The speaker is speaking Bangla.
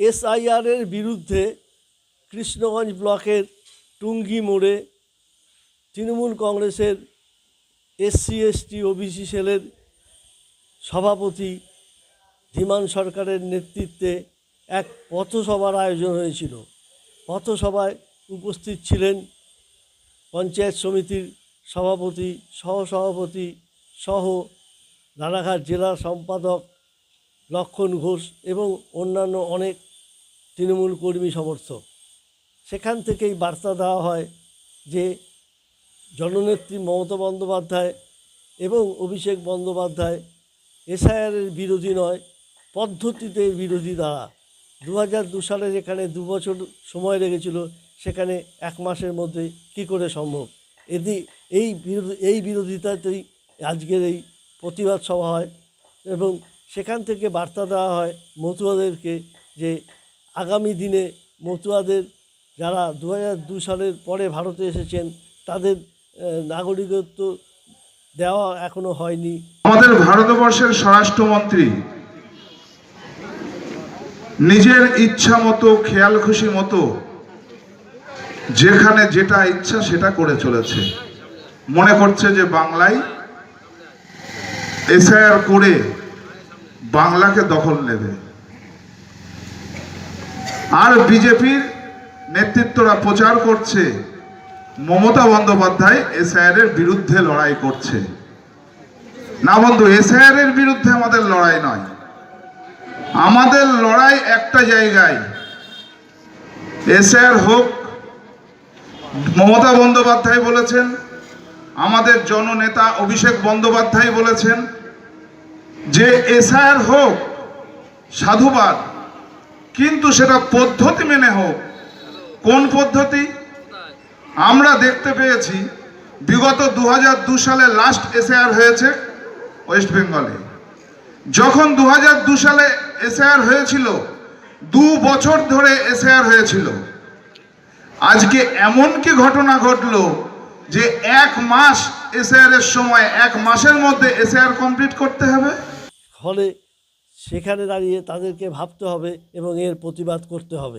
এসআইআরের বিরুদ্ধে কৃষ্ণগঞ্জ ব্লকের টুঙ্গি মোড়ে তৃণমূল কংগ্রেসের এসসি, এসটি, ওবিসি সেলের সভাপতি ধীমান সরকারের নেতৃত্বে এক পথসভার আয়োজন হয়েছিল। পথসভায় উপস্থিত ছিলেন পঞ্চায়েত সমিতির সভাপতি, সহসভাপতি সহ রানাঘাট জেলা সম্পাদক লক্ষণ ঘোষ এবং অন্যান্য অনেক তৃণমূল কর্মী সমর্থক। সেখান থেকেই বার্তা দেওয়া হয় যে জননেত্রী মমতা বন্দ্যোপাধ্যায় এবং অভিষেক বন্দ্যোপাধ্যায় এসআইআরের বিরোধী নয়, পদ্ধতিতে বিরোধী দ্বারা। দু হাজার দু সালে যেখানে দু বছর সময় লেগেছিল, সেখানে এক মাসের মধ্যে কি করে সম্ভব? এদি, এই এই বিরোধিতাতেই আজকের এই প্রতিবাদ সভা হয় এবং সেখান থেকে বার্তা দেওয়া হয় মতুয়াদেরকে যে আগামী দিনে মতুয়াদের যারা দু সালের পরে ভারতে এসেছেন, তাদের নাগরিকত্ব দেওয়া এখনও হয়নি। আমাদের ভারতবর্ষের স্বরাষ্ট্রমন্ত্রী নিজের ইচ্ছা মতো, খেয়াল খুশি মতো, যেখানে যেটা ইচ্ছা সেটা করে চলেছে। মনে করছে যে বাংলায় এসআইআর করে বাংলাকে দখল নেবে। আর বিজেপির নেতৃত্বরা প্রচার করছে। মমতা বন্দ্যোপাধ্যায় এসআইআর এর বিরুদ্ধে লড়াই করছে। না বন্ধু এসআইআর এর বিরুদ্ধে আমাদের লড়াই নয়। আমাদের লড়াই একটা জায়গায়। এসআইআর হোক, মমতা বন্দ্যোপাধ্যায় বলেছেন, আমাদের জননেতা অভিষেক বন্দ্যোপাধ্যায় বলেছেন, যে এসআইআর হোক, সাধুবাদ। কিন্তু সেটা পদ্ধতি মেনে হোক। কোন পদ্ধতি? আমরা দেখতে পেয়েছি, বিগত দু সালে লাস্ট এসআইআর হয়েছে ওয়েস্ট বেঙ্গলে যখন দু দু সালে এসআইআর হয়েছিল, দু বছর ধরে এসআইআর হয়েছিল। আজকে এমন কি ঘটনা ঘটলো যে এক মাস এসআইআর এর সময়, এক মাসের মধ্যে এসআইআর কমপ্লিট করতে হবে? ফলে সেখানে দাঁড়িয়ে তাদেরকে ভাবতে হবে এবং এর প্রতিবাদ করতে হবে।